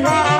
Bye.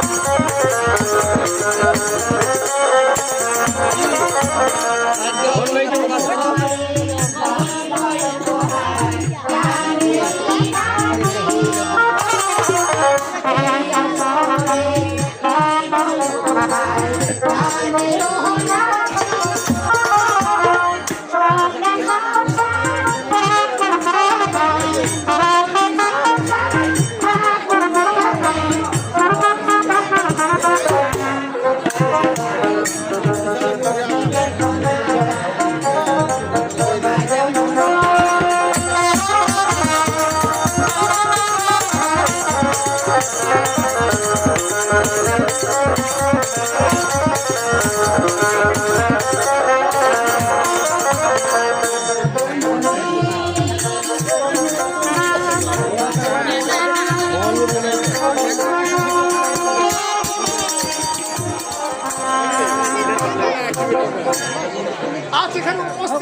আজ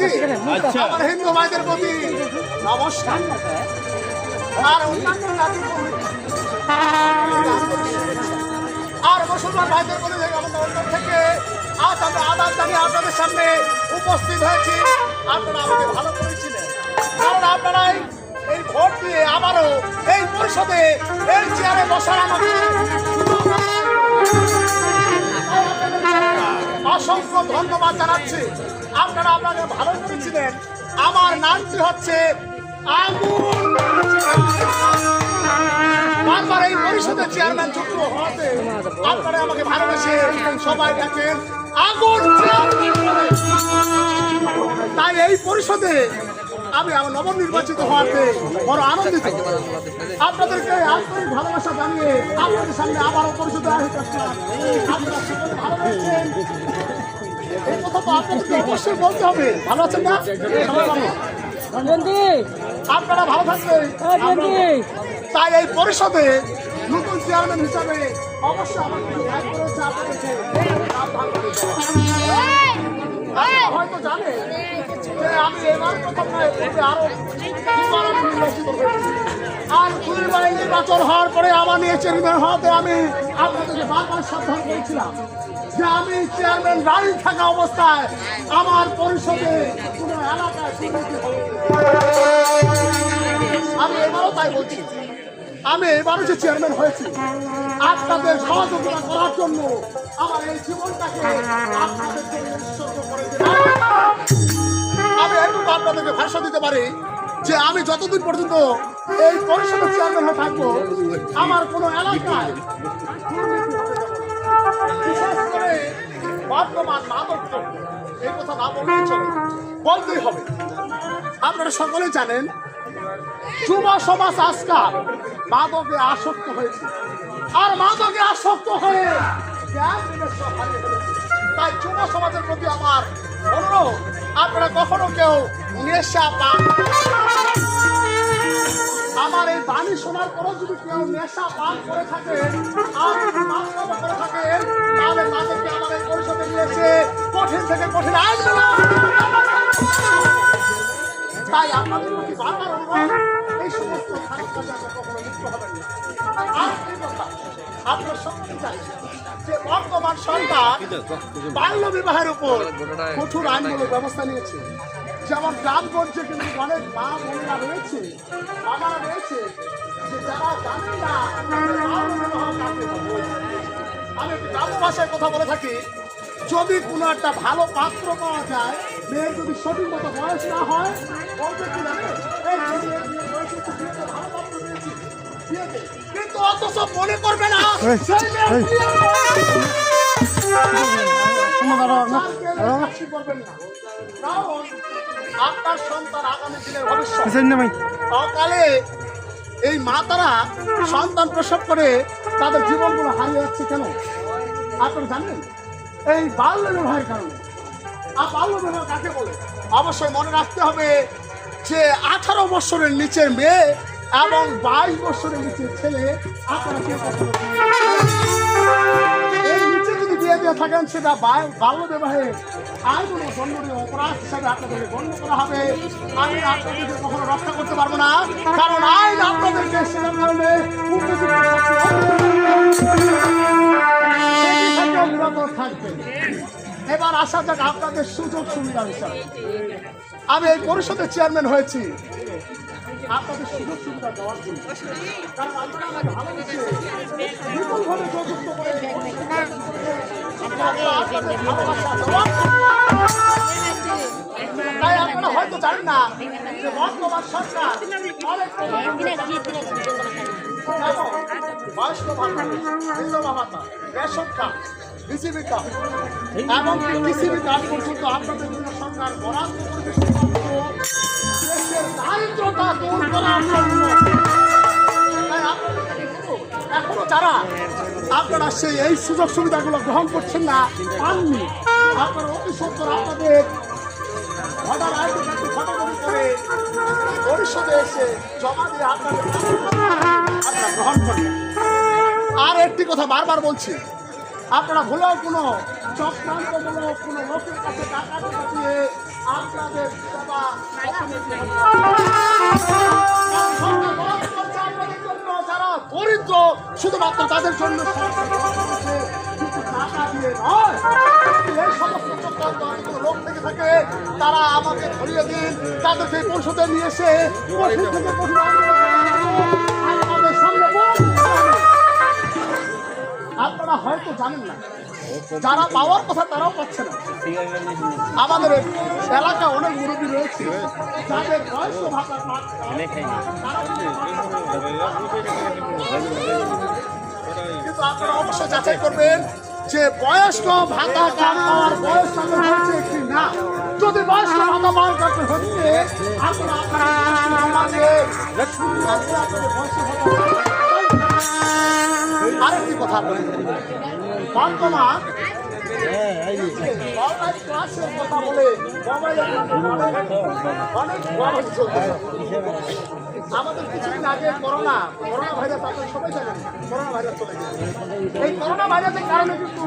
এখানে আচ্ছা। আমার হিন্দু ভাইদের প্রতি নমস্কার। আর অন্যান্য জাতির আর মুসলমান ভাইদের প্রতি আমাদের থেকে আজ আমরা আদান জানিয়ে আপনাদের সামনে উপস্থিত হয়েছি। আপনারা আমাকে ভালো করেছিলেন কারণ আপনারাই এই ভোট দিয়ে আবারও এই পরিষদে এই চেয়ারে বসার আমাকে অসংখ্য ধন্যবাদ জানাচ্ছি। আপনারা আপনাদের ভালো করেছিলেন। আমার নামটি হচ্ছে আগুন বারবার এই পরিষদের চেয়ারম্যান যুক্ত হওয়াতে আপনারা আমাকে ভালোবেসে সবাই ডাকেন আগুন তাই এই পরিষদে আমি আমার নবনির্বাচিত হওয়াতে বড় আনন্দিত। আপনাদেরকে আন্তরিক ভালোবাসা জানিয়ে আপনাদের সামনে আবারও পরিষদে আসি আপনারা ভালো অবশ্যই বলতে হবে ভালো আছেন না আপনারা ভালো থাকবেন তাই এই পরিষদে নতুন চেয়ারম্যান হিসাবে আরও হওয়ার পরে হওয়াতে আমি আপনাদেরকে বারবার সাবধান করেছিলাম। যে আমি চেয়ারম্যান দাঁড়িয়ে থাকা অবস্থায় আমার পরিষদে কোনো আমি এবারও তাই বলছি আমি এবারও যে চেয়ারম্যান হয়েছি, আপনাদের সহযোগিতা করার জন্য আমার এই জীবনটাকে আমি একটু আপনাদেরকে ভাষা দিতে পারি যে আমি যতদিন পর্যন্ত এই পরিষদের চেয়ারম্যান হয়ে থাকব, আমার কোনো এলাকায়। বর্তমান কথা হবে। আপনারা সকলে জানেন, যুব সমাজ আজকাল মাদকে আসক্ত হয়েছে। আর মাদকে আসক্ত হয়ে। তাই যুব সমাজের প্রতি আমার অনুরোধ, আপনারা কখনো কেউ নেশা পান আমার এই বাণী শোনার পরও যদি কেউ নেশা পান করে থাকে আর করে থাকে তাহলে তাদেরকে আমার এই পরিষদে নিয়েছে কঠিন থেকে কঠিন আইন তাই আপনাদের প্রতি বারবার অনুরোধ এই সমস্ত কখনো লিপ্ত হবেন না। আর আপনার সকলে জানেন যে বর্তমান সরকার বাল্য বিবাহের উপর কঠোর আইনমূলক ব্যবস্থা নিয়েছে। যেমন করছে কিন্তু অনেক মা বোনেরা রয়েছে বাবারা রয়েছে যে যারা জানেন না। আমি একটু গ্রাম্য ভাষায় কথা বলে থাকি যদি কোনো একটা ভালো পাত্র পাওয়া যায় মেয়ের যদি সঠিক মতো বয়স না হয় বলবে কি। কিন্তু অথচ মনে করবে না করবেন না। কারণ আপনার সন্তান আগামী দিনের ভবিষ্যৎ অকালে এই মাতারা সন্তান প্রসব করে তাদের জীবনগুলো হারিয়ে যাচ্ছে কেন? আপনারা জানেন? এই বাল্য বিবাহের কারণে। আর বাল্য বিবাহ কাকে বলে? অবশ্যই মনে রাখতে হবে যে আঠারো বছরের নিচের মেয়ে এবং বাইশ বছরের নিচের ছেলে আপনারা কে কখনো বিয়ে এই দিয়ে থাকেন, সেটা বাল্য বিবাহে ও দণ্ডনীয় অপরাধ হিসাবে আপনাদেরকে গণ্য করা হবে। আমি আপনাদেরকে কখনো রক্ষা করতে পারব না, কারণ আইন আপনাদেরকে সেটা কারণে থাকবে এবার আসা যাক আপনাদের সুযোগ সুবিধা হিসাবে আমি এই পরিষদের চেয়ারম্যান হয়েছি। আপনাদের সুযোগ সুবিধা দেওয়ার জন্য। কারণ আপনারা আমাকে বিপুলভাবে করে আপনাদের তাই আপনারা হয়তো জানেন না আপনাদের জন্য সরকার বরাদ্দ দেশের দারিদ্রতা দূর করার জন্য বলব, এখনও যারা আপনারা সেই এই সুযোগ সুবিধাগুলো গ্রহণ করছেন না, পাননি। আপনারা অতি সত্তর আপনাদের আর একটি কথা বারবার বলছি, আপনারা ভুলেও কোনো কোনো লোকের কাছে টাকা দিয়ে আপনাদের কখনোই গ্রহণ করবেন না। কারণ সরকার বরাদ্দ করছে আপনাদের জন্য যারা দরিদ্র শুধুমাত্র তাদের জন্য লোক থেকে থাকে, তারা আমাকে ধরিয়ে দিন তাদেরকে পরিষদে নিয়ে এসে। আপনারা হয়তো জানেন না যারা পাওয়ার কথা তারাও পাচ্ছে না। আমাদের এলাকা অনেক মুরব্বী রয়েছে। যাদের কিন্তু আপনারা অবশ্যই যাচাই করবেন যে বয়স্ক ভাতা পাওয়ার বয়স হচ্ছে কি না। যদি বয়স্ক ভাতা পাওয়ার কাছে হচ্ছে আরেকটি কথা বলি অনলাইন ক্লাসের কথা আমাদের কিছুদিন আগে করোনা করোনা ভাইরাস, আপনার সবাই জানেন, করোনা ভাইরাস চলে গেছে। এই করোনা ভাইরাসের কারণে কিন্তু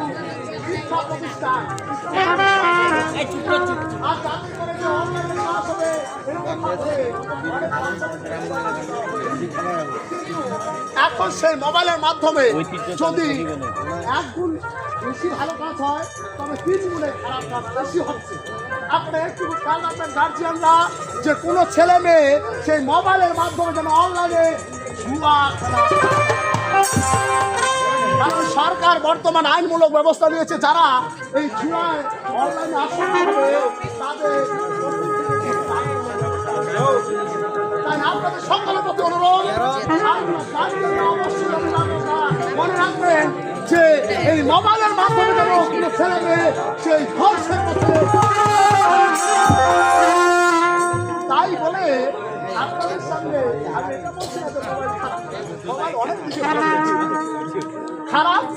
এখন সেই মোবাইলের মাধ্যমে যদি এক গুণ বেশি ভালো কাজ হয় তবে তিন গুণে খারাপ কাজ বেশি হচ্ছে। আপনি একটু খেয়াল রাখবেন গার্জিয়ানরা যে কোনো ছেলে মেয়ে সেই মোবাইলের মাধ্যমে যেন অনলাইনে জুয়া খেলা। কারণ সরকার বর্তমান আইনমূলক ব্যবস্থা নিয়েছে, যারা এই জুয়ায় অনলাইনে আসক্ত অনুরোধ যে এই মোবাইলের মাধ্যমে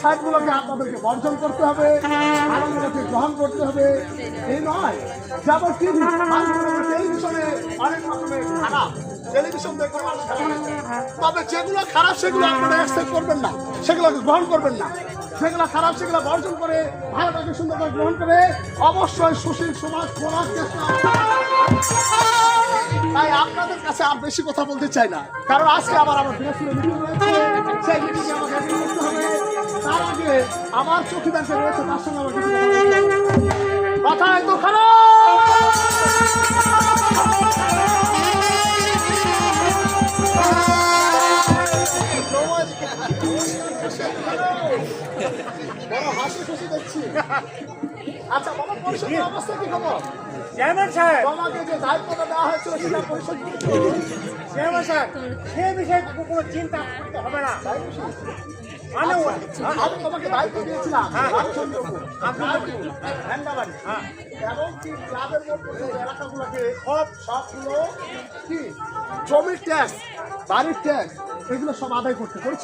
খারাপ আপনাদেরকে বর্জন করতে হবে ভালোগুলোকে গ্রহণ করতে হবে। এই নয় যেমন টিভি টেলিভিশনে টেলিভিশন। তবে যেগুলো খারাপ, সেগুলো করবেন না। সেগুলোকে গ্রহণ করবেন না। যেগুলো খারাপ, সেগুলো বর্জন করে ভালোটাকে সুন্দর করে গ্রহণ করে অবশ্যই সুশীল সমাজ চেষ্টা তাই আপনাদের কাছে আর বেশি কথা বলতে চাই না। কারণ আজকে আবার আমার হবে। তার আগে আমার চৌকিদার যে রয়েছে তার সঙ্গে আমার কিছু কথা এত আচ্ছা বাবা পরিষদের অবস্থা কি খবর? চেয়ারম্যান সাহেব! তোমাকে যে দায়িত্বটা দেওয়া হয়েছিল সেটা পরিশোধ চেয়ারম্যান সাহেব সে বিষয়ে কোনো চিন্তা করতে হবে না। আমি তোমাকে দায়িত্ব দিয়েছিলাম। রামচন্দ্রপুর। রামপুর, ভ্যান্ডাবাড়ি এবং কি ক্লাবের মধ্যে এলাকাগুলোকে সব সবগুলো কি? জমির ট্যাক্স বাড়ির ট্যাক্স এগুলো সব আদায় করতে করেছ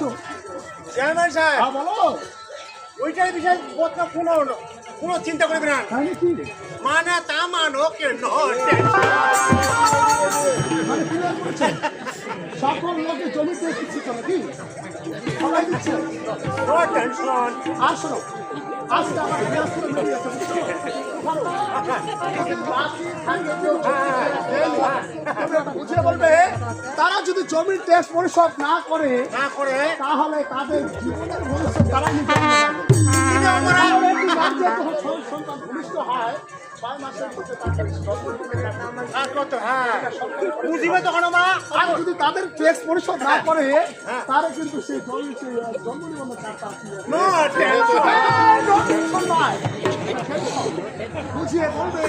চেয়ারম্যান সাহেব। হ্যাঁ বলো। ওইটার বিষয়ে বোধটা কোনো কোনো চিন্তা করবে না। মানে তা মানো কেন মানে? সকল লোকে জমির ট্যাক্স দিচ্ছে তো নাকি? সবাই দিচ্ছে। আজকে আমার বুঝিয়ে বলবে তারা যদি জমির ট্যাক্স পরিশোধ না করে না করে তাহলে তাদের জীবনের ভবিষ্যৎ তারা নিজে সন্তান- ভূমিষ্ঠ হয়। বুঝিবে তখন আর যদি তাদের ট্যাক্স পরিশোধ না করে তারা কিন্তু সেই জন্ম নিবন্ধন কার্ডটা বুঝিয়ে বলবে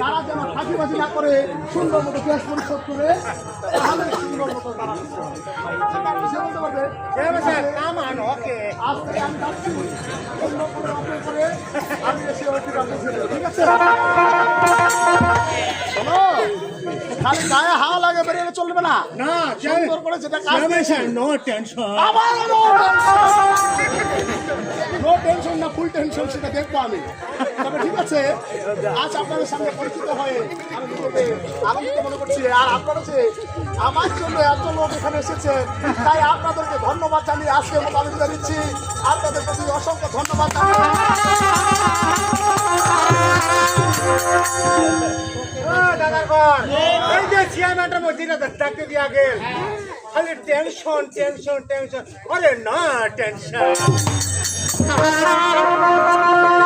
তারা যেন ফাঁকিবাজি না করে সুন্দর মতো গ্যাস পরিশোধ করে তাহলে সুন্দর মতো তারা বলতে পারবে। আজ থেকে আমি যাচ্ছি অন্য কোনো অপেক্ষা করে আমি এসে ওইটা বুঝিয়ে ঠিক আছে? খালি গায়ে হাওয়া লাগে বেরিয়ে চলবে না। না সুন্দর করে যেটা কাজ নো টেনশন আবার নো টেনশন ফুল টেনশন সেটা দেখব আমি। তবে ঠিক আছে, আজ আপনাদের সামনে পরিচিত হয়ে আমি নিজেকে আনন্দিত মনে করছি। আর আপনারা যে আমার জন্য এত লোক এখানে এসেছে, তাই আপনাদেরকে ধন্যবাদ জানিয়ে আজকের মতো আমি বিদায় নিচ্ছি আপনাদের প্রতি অসংখ্য ধন্যবাদ। এই যে চেয়ারম্যানটা মসজিদে দিয়া গেল। খালি টেনশন টেনশন টেনশন আরে না টেনশন Thank you.